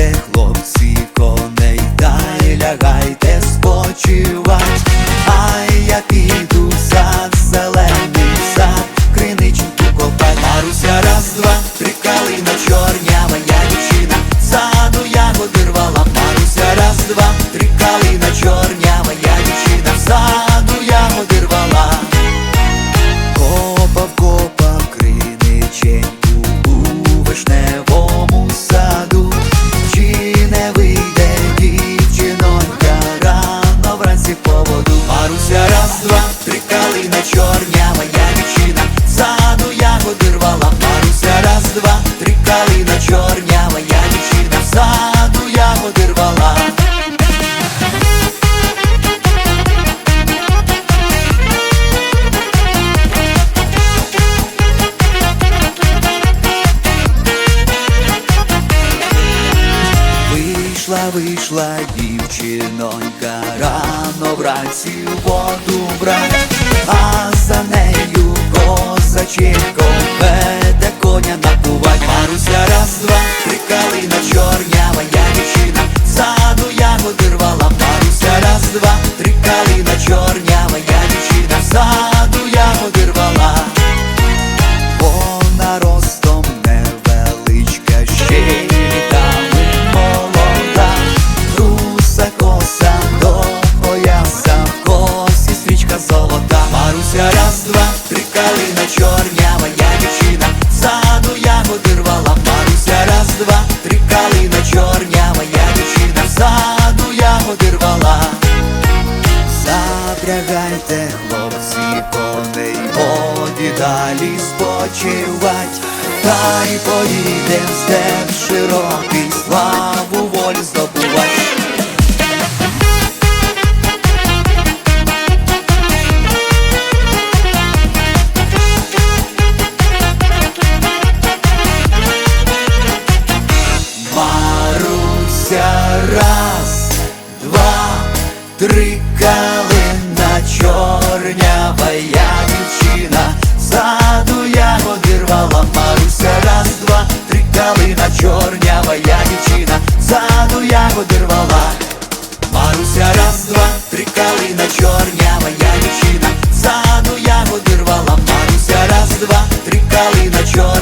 Гайте, хлопці, коней, дай лягайте спочивать. вийшла, вийшла дівчинонька, рано вранці воду брать, а за нею козачівко веде коня накувать. Маруся раз, два, три калина чорнява, я дівчина, ззаду ягоди рвала. Маруся раз, два, три калина чорнява, я дівчина, ззаду ягоди рвала. Напрягайте, хлопці, коней молоді далі спочивать, та й поїдем степ широкий, славу волі здобувати. Маруся раз, два, три. control